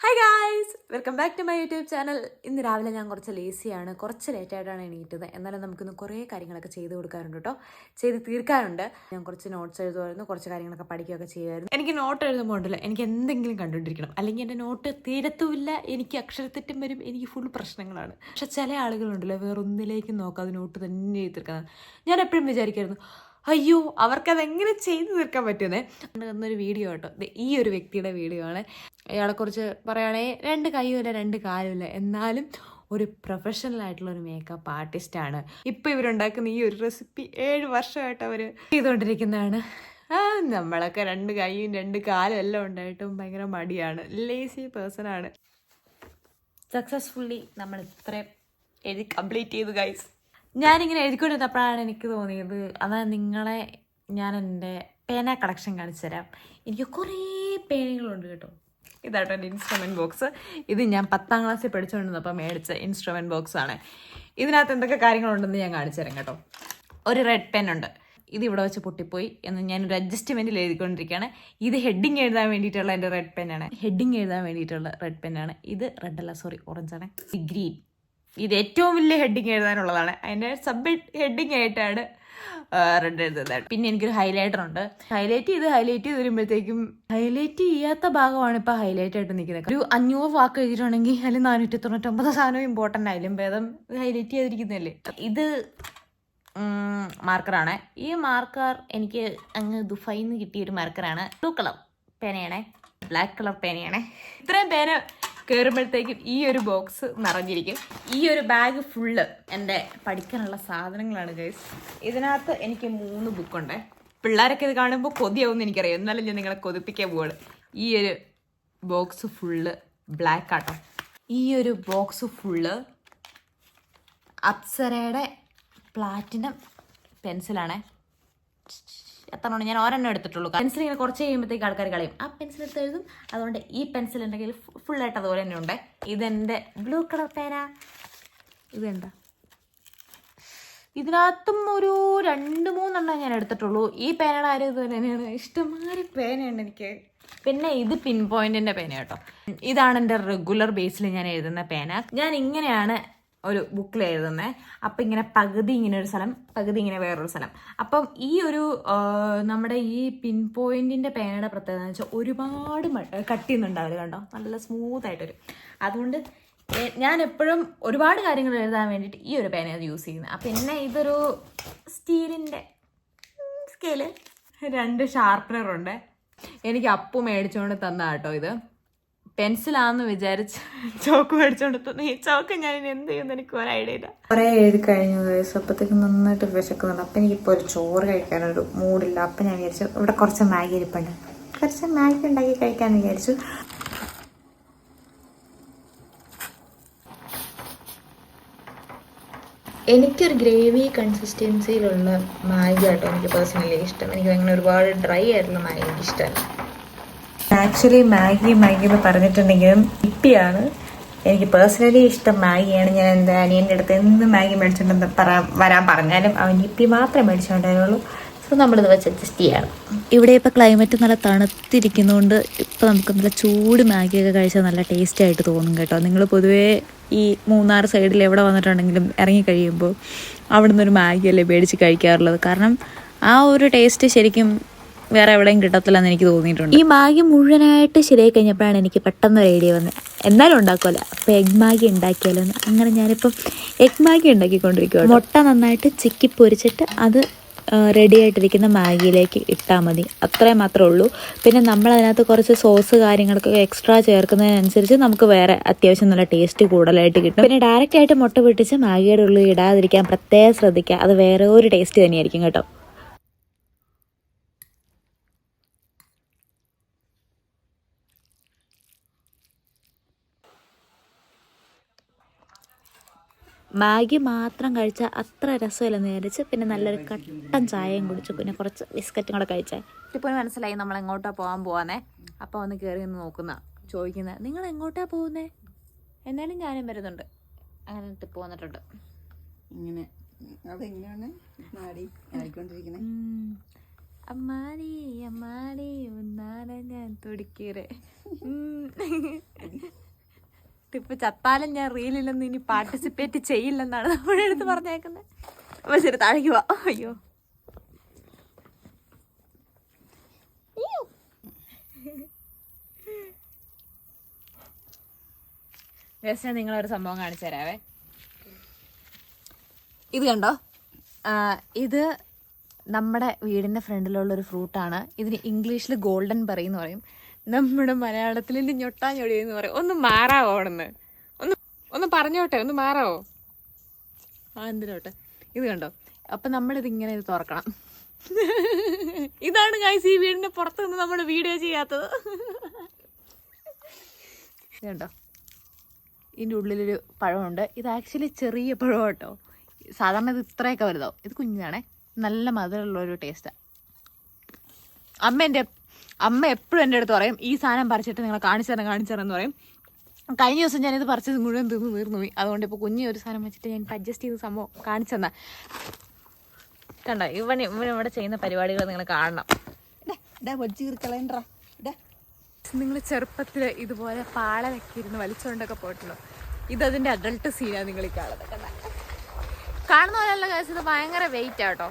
Hi guys welcome back to my YouTube channel ഇന്ന് രാവിലെ ഞാൻ കുറച്ച് ലേസിയാണ് കുറച്ച് ലേറ്റായിട്ടാണ് എണീറ്റത്. എന്നാലും നമുക്കിന്ന് കുറേ കാര്യങ്ങളൊക്കെ ചെയ്ത് കൊടുക്കാറുണ്ട് കേട്ടോ ചെയ്ത് തീർക്കാറുണ്ട് ഞാൻ കുറച്ച് നോട്ട്സ് എഴുതുമായിരുന്നു. കുറച്ച് കാര്യങ്ങളൊക്കെ പഠിക്കുകയൊക്കെ ചെയ്യുമായിരുന്നു. എനിക്ക് നോട്ട് എഴുതുമ്പോൾ ഉണ്ടല്ലോ. എനിക്ക് എന്തെങ്കിലും കണ്ടുകൊണ്ടിരിക്കണം. അല്ലെങ്കിൽ എന്റെ നോട്ട് തീരത്തുമില്ല. എനിക്ക് അക്ഷരത്തെറ്റും വരും. എനിക്ക് ഫുൾ പ്രശ്നങ്ങളാണ്. പക്ഷെ ചില ആളുകളുണ്ടല്ലോ. വേറൊന്നിലേക്കും നോക്കാതെ നോട്ട് തന്നെ എഴുതി തീർക്കുന്നത് ഞാൻ എപ്പോഴും വിചാരിക്കായിരുന്നു അയ്യോ അവർക്കത് എങ്ങനെ ചെയ്തു തീർക്കാൻ പറ്റുന്നേ? എന്നൊരു വീഡിയോ കേട്ടോ. ഈ ഒരു വ്യക്തിയുടെ വീഡിയോ ആണ്. അയാളെക്കുറിച്ച് പറയുകയാണെങ്കിൽ രണ്ട് കൈയുമില്ല രണ്ട് കാലുമില്ല എന്നാലും ഒരു പ്രൊഫഷണൽ ആയിട്ടുള്ള ഒരു മേക്കപ്പ് ആർട്ടിസ്റ്റാണ് ഇപ്പോൾ ഇവരുണ്ടാക്കുന്ന ഈ ഒരു റെസിപ്പി ഏഴ് വർഷമായിട്ട് അവർ ചെയ്തുകൊണ്ടിരിക്കുന്നതാണ്. ആ നമ്മളൊക്കെ രണ്ട് കൈയും രണ്ട് കാലും എല്ലാം ഉണ്ടായിട്ടും ഭയങ്കര മടിയാണ്. ലേസി പേഴ്സൺ ആണ്. സക്സസ്ഫുള്ളി നമ്മൾ ഇത്രയും എഴുതി കംപ്ലീറ്റ് ചെയ്തു ഗൈസ് ഞാനിങ്ങനെ എഴുതിക്കൊണ്ടിരുന്നപ്പോഴാണ് എനിക്ക് തോന്നിയത് അതായത് നിങ്ങളെ ഞാൻ എന്റെ പേന കളക്ഷൻ കാണിച്ചു തരാം. എനിക്ക് കുറേ പേനകളുണ്ട് കേട്ടോ. ഇതാട്ടോ എന്റെ ഇൻസ്ട്രുമെന്റ് ബോക്സ് ഇത് ഞാൻ പത്താം ക്ലാസ്സിൽ പഠിച്ചുകൊണ്ടിരുന്നപ്പോൾ മേടിച്ച ഇൻസ്ട്രുമെന്റ് ബോക്സ് ആണ്. ഇതിനകത്ത് എന്തൊക്കെ കാര്യങ്ങളുണ്ടെന്ന് ഞാൻ കാണിച്ചു തരാം കേട്ടോ. ഒരു റെഡ് പെൻ ഉണ്ട്. ഇത് ഇവിടെ വെച്ച് പൊട്ടിപ്പോയി എന്ന് ഞാൻ ഒരു അഡ്ജസ്റ്റ്മെന്റിൽ എഴുതിക്കൊണ്ടിരിക്കുകയാണ്. ഇത് ഹെഡിങ് എഴുതാൻ വേണ്ടിയിട്ടുള്ള എന്റെ റെഡ് പെന്നാണ് ഹെഡിങ് എഴുതാൻ വേണ്ടിയിട്ടുള്ള റെഡ് പെന്നാണ് ഇത് റെഡ് അല്ല സോറി ഓറഞ്ച് ആണ്. ഗ്രീൻ ഇത് ഏറ്റവും വലിയ ഹെഡിങ് എഴുതാനുള്ളതാണ്. അതിന്റെ സബ് ഹെഡിങ് ആയിട്ടാണ് റെഡ് എഴുതുന്നത്. പിന്നെ എനിക്കൊരു ഹൈലൈറ്റർ ഉണ്ട്. ഹൈലൈറ്റ് ചെയ്ത് ഹൈലൈറ്റ് ചെയ്ത് വരുമ്പോഴത്തേക്കും ഹൈലൈറ്റ് ചെയ്യാത്ത ഭാഗമാണ് ഇപ്പോൾ ഹൈലൈറ്റ് ആയിട്ട് നിൽക്കുന്നത്. ഒരു അഞ്ഞൂറ് വാക്ക് എഴുതിയിട്ടുണ്ടെങ്കിൽ അതിൽ നാനൂറ്റി തൊണ്ണൂറ്റൊമ്പത് സാധനം ഇമ്പോർട്ടന്റ് ആയാലും ഭേദം ഹൈലൈറ്റ് ചെയ്തിരിക്കുന്നതല്ലേ ഇത് മാർക്കറാണ് ഈ മാർക്കർ എനിക്ക് അങ്ങ് ദുഫൈന്ന് കിട്ടിയ ഒരു മാർക്കറാണ് ബ്ലൂ കളർ പേനയാണേ ബ്ലാക്ക് കളർ പേനയാണേ ഇത്രയും പേന കയറുമ്പോഴത്തേക്കും ഈ ഒരു ബോക്സ് നിറഞ്ഞിരിക്കും. ഈ ഒരു ബാഗ് ഫുള്ള് എന്റെ പഠിക്കാനുള്ള സാധനങ്ങളാണ് ഗൈസ് ഇതിനകത്ത് എനിക്ക് മൂന്ന് ബുക്കുണ്ട് പിള്ളേരൊക്കെ ഇത് കാണുമ്പോൾ കൊതിയാവുമെന്ന് എനിക്കറിയാം. എന്നാലും ഞാൻ നിങ്ങളെ കൊതിപ്പിക്കാൻ പോവാണ്. ഈ ഒരു ബോക്സ് ഫുള്ള് ബ്ലാക്ക് ആട്ടോ. ഈ ഒരു ബോക്സ് ഫുള്ള് അപ്സരയുടെ പ്ലാറ്റിനം പെൻസിലാണേ എത്രണ്ണം ഞാൻ ഒരെണ്ണം എടുത്തിട്ടുള്ളൂ. പെൻസിൽ ഇങ്ങനെ കുറച്ച് കഴിയുമ്പോഴത്തേക്ക് ആൾക്കാർ കളയും. ആ പെൻസിൽ എടുത്ത് എഴുതും. അതുകൊണ്ട് ഈ പെൻസിൽ എന്റെ കയ്യിൽ ഫുള്ളായിട്ട് അതുപോലെ തന്നെ ഉണ്ട്. ഇതെന്റെ ബ്ലൂ കളർ പേന ഇതെന്താ? ഇതിനകത്തും ഒരു രണ്ട് മൂന്നെണ്ണം ഞാൻ എടുത്തിട്ടുള്ളൂ. ഈ പേനയുടെ ആരും ഇത് തന്നെയാണ്? ഇഷ്ടംമാതിരി പേനയുണ്ട് എനിക്ക്. പിന്നെ ഇത് പിൻ പോയിന്റിന്റെ പേന കേട്ടോ. ഇതാണ് എന്റെ റെഗുലർ ബേസിൽ ഞാൻ എഴുതുന്ന പേന ഞാൻ ഇങ്ങനെയാണ് ഒരു ബുക്കിൽ എഴുതുന്നത് അപ്പം ഇങ്ങനെ പകുതി ഇങ്ങനെ ഒരു സ്ഥലം പകുതി ഇങ്ങനെ വേറൊരു സ്ഥലം. അപ്പം ഈ ഒരു നമ്മുടെ ഈ പിൻ പോയിന്റിന്റെ പേനയുടെ പ്രത്യേകത എന്ന് വെച്ചാൽ ഒരുപാട് കട്ടിയൊന്നുണ്ടാവില്ല കണ്ടോ? നല്ല സ്മൂത്ത് ആയിട്ട് വരും അതുകൊണ്ട് ഞാൻ എപ്പോഴും ഒരുപാട് കാര്യങ്ങൾ എഴുതാൻ വേണ്ടിയിട്ട് ഈ ഒരു പേനയാണ് യൂസ് ചെയ്യുന്നത് അപ്പം പിന്നെ ഇതൊരു സ്റ്റീലിന്റെ സ്കെയിൽ രണ്ട് ഷാർപ്പനറുണ്ട് എനിക്ക് അപ്പു മേടിച്ചുകൊണ്ട് തന്ന കേട്ടോ ഇത്. പെൻസിലാന്ന് വിചാരിച്ച് ചോക്ക് മേടിച്ചോണ്ട് നീ ഈ ചോക്ക് ഞാൻ ഇനി എന്ത് ചെയ്യുന്ന എനിക്ക് ഒരു ഐഡിയ ഇല്ല. കുറേ എഴുതി കഴിഞ്ഞു. ദിവസം അപ്പോഴത്തേക്ക് നന്നായിട്ട് വിശക്കുന്നുണ്ട് അപ്പം എനിക്കിപ്പോൾ ഒരു ചോറ് കഴിക്കാനൊരു മൂടില്ല. അപ്പം ഞാൻ വിചാരിച്ചു ഇവിടെ കുറച്ച് മാഗി ഇരിപ്പുണ്ട് കുറച്ച് മാഗി ഉണ്ടാക്കി കഴിക്കാമെന്ന് വിചാരിച്ചു. എനിക്കൊരു ഗ്രേവി കൺസിസ്റ്റൻസിയിലുള്ള മാഗി ആട്ടോ എനിക്ക് പേഴ്സണലി ഇഷ്ടം. എനിക്ക് അങ്ങനെ ഒരുപാട് ഡ്രൈ ആയിട്ടുള്ള മാഗി എനിക്ക് ഇഷ്ടമല്ല ആക്ച്വലി മാഗി മാഗി എന്ന് പറഞ്ഞിട്ടുണ്ടെങ്കിലും ഇപ്പിയാണ്. എനിക്ക് പേഴ്സണലി ഇഷ്ടം മാഗിയാണ്. ഞാൻ എന്റെ അനിയന്റെ അടുത്ത് എന്ത് മാഗി മേടിച്ചിട്ടുണ്ടെന്ന് പറയാൻ വരാൻ പറഞ്ഞാലും അവൻ ഇപ്പി മാത്രമേ മേടിച്ചോണ്ടായിരുന്നുള്ളൂ സോ നമ്മളിത് വെച്ച് അഡ്ജസ്റ്റ് ചെയ്യാണ്. ഇവിടെ ഇപ്പോൾ ക്ലൈമറ്റ് നല്ല തണുത്തിരിക്കുന്നതുകൊണ്ട് ഇപ്പോൾ നമുക്ക് നല്ല ചൂട് മാഗിയൊക്കെ കഴിച്ചാൽ നല്ല ടേസ്റ്റ് ആയിട്ട് തോന്നും കേട്ടോ. നിങ്ങൾ പൊതുവേ ഈ മൂന്നാർ സൈഡിൽ എവിടെ വന്നിട്ടുണ്ടെങ്കിലും ഇറങ്ങി കഴിയുമ്പോൾ അവിടെ നിന്നൊരു മാഗിയല്ലേ മേടിച്ച് കഴിക്കാറുള്ളത്. കാരണം ആ ഒരു ടേസ്റ്റ് ശരിക്കും വേറെ എവിടെയും കിട്ടത്തില്ല എന്ന് എനിക്ക് തോന്നിയിട്ടുണ്ട്. ഈ മാഗി മുഴുവനായിട്ട് ശരിയായി കഴിഞ്ഞപ്പോഴാണ് എനിക്ക് പെട്ടെന്ന് ഒരു ഐഡിയ വന്നത്. എന്നാലും ഉണ്ടാക്കുമല്ലോ അപ്പോൾ എഗ് മാഗി ഉണ്ടാക്കിയാലോ അങ്ങനെ ഞാനിപ്പം എഗ് മാഗി ഉണ്ടാക്കിക്കൊണ്ടിരിക്കുകയാണ് മുട്ട നന്നായിട്ട് ചിക്കി പൊരിച്ചിട്ട് അത് റെഡി ആയിട്ടിരിക്കുന്ന മാഗിയിലേക്ക് ഇട്ടാൽ മതി. അത്രയും മാത്രമേ ഉള്ളൂ. പിന്നെ നമ്മൾ അതിനകത്ത് കുറച്ച് സോസ് കാര്യങ്ങളൊക്കെ എക്സ്ട്രാ ചേർക്കുന്നതിനനുസരിച്ച് നമുക്ക് വേറെ അത്യാവശ്യം നല്ല ടേസ്റ്റ് കൂടുതലായിട്ട് കിട്ടും. പിന്നെ ഡയറക്റ്റ് ആയിട്ട് മുട്ട പൊട്ടിച്ച് മാഗിയുടെ ഉള്ളിൽ ഇടാതിരിക്കാൻ പ്രത്യേകം ശ്രദ്ധിക്കുക. അത് വേറെ ഒരു ടേസ്റ്റ് തന്നെയായിരിക്കും കേട്ടോ. മാഗി മാത്രം കഴിച്ചാൽ അത്ര രസമില്ല വിചാരിച്ച് പിന്നെ നല്ലൊരു കട്ടൻ ചായയും കുടിച്ചു. പിന്നെ കുറച്ച് ബിസ്ക്കറ്റും കൂടെ കഴിച്ചേ. ഇപ്പോൾ മനസ്സിലായി നമ്മൾ എങ്ങോട്ടാ പോകാൻ പോവാന്നേ. അപ്പോൾ ഒന്ന് കയറി നിന്ന് നോക്കുന്ന ചോദിക്കുന്ന നിങ്ങൾ എങ്ങോട്ടാ പോകുന്നേ എന്നാലും ഞാനും വരുന്നുണ്ട്. അങ്ങനെ ട്രിപ്പ് വന്നിട്ടുണ്ട് ഇങ്ങനെ. അതെങ്ങനെയാണ്? നാടി ആയിക്കൊണ്ടിരിക്കണേ അമ്മാടി അമ്മാടി ഒന്നാണ് ഞാൻ തുടിക്കീറ്. ഇപ്പൊ ചത്താലും ഞാൻ റീലില്ലെന്ന് ഇനി പാർട്ടിസിപ്പേറ്റ് ചെയ്യില്ലെന്നാണ് നമ്മുടെ പറഞ്ഞേക്കുന്നത്. അപ്പൊ ശരി താഴേക്ക് പോവാ അയ്യോ. നിങ്ങളൊരു സംഭവം കാണിച്ചു തരാവേ. ഇത് കണ്ടോ? ഇത് നമ്മുടെ വീടിന്റെ ഫ്രണ്ടിലുള്ള ഒരു ഫ്രൂട്ടാണ് ഇതിന് ഇംഗ്ലീഷിൽ ഗോൾഡൻ ബെറി എന്ന് പറയും. നമ്മുടെ മലയാളത്തിൽ ഞൊട്ടാഞ്ഞൊടി എന്ന് പറയും. ഒന്ന് മാറാവോ അവിടുന്ന്? ഒന്ന് ഒന്ന് പറഞ്ഞോട്ടെ ഒന്ന് മാറാവോ? ആ എന്തിനോട്ടെ ഇത് കണ്ടോ? അപ്പൊ നമ്മളിത് ഇങ്ങനെ ഇത് തുറക്കണം. ഇതാണ് ഗൈസ് ഈ വീടിന്റെ പുറത്ത് നിന്ന് നമ്മൾ വീഡിയോ ചെയ്യാത്തത്. ഇതുണ്ടോ ഇതിന്റെ ഉള്ളിലൊരു പഴമുണ്ട്. ഇത് ആക്ച്വലി ചെറിയ പഴം കേട്ടോ സാധാരണ ഇത് ഇത്രയൊക്കെ വലുതാവും. ഇത് കുഞ്ഞാണേ നല്ല മധുരമുള്ള ഒരു ടേസ്റ്റാണ് അമ്മ എന്റെ അമ്മ എപ്പോഴും എന്റെ അടുത്ത് പറയും ഈ സാധനം പറിച്ചിട്ട് നിങ്ങളെ കാണിച്ചു തരണം കാണിച്ചു തരണം എന്ന് പറയും. കഴിഞ്ഞ ദിവസം ഞാനിത് പറിച്ചത് മുഴുവൻ തിന്ന് തീർന്നു പോയി. അതുകൊണ്ട് ഇപ്പോൾ കുഞ്ഞി ഒരു സാധനം വെച്ചിട്ട് ഞാൻ അഡ്ജസ്റ്റ് ചെയ്ത സംഭവം കാണിച്ചു തന്നാ. കണ്ടോ ഇവൻ ഇവൻ ഇവിടെ ചെയ്യുന്ന പരിപാടികൾ നിങ്ങൾ കാണണം. നിങ്ങൾ ചെറുപ്പത്തിൽ ഇതുപോലെ പാളലൊക്കെ ഇരുന്ന് വലിച്ചുകൊണ്ടൊക്കെ പോയിട്ടുണ്ടോ? ഇതതിന്റെ അഡൾട്ട് സീനാണ് നിങ്ങൾ ഈ കാണുന്നത്. കണ്ട? കാണുന്ന പോലെയുള്ള കാശ് ഇത് ഭയങ്കര വെയിറ്റ് ആട്ടോ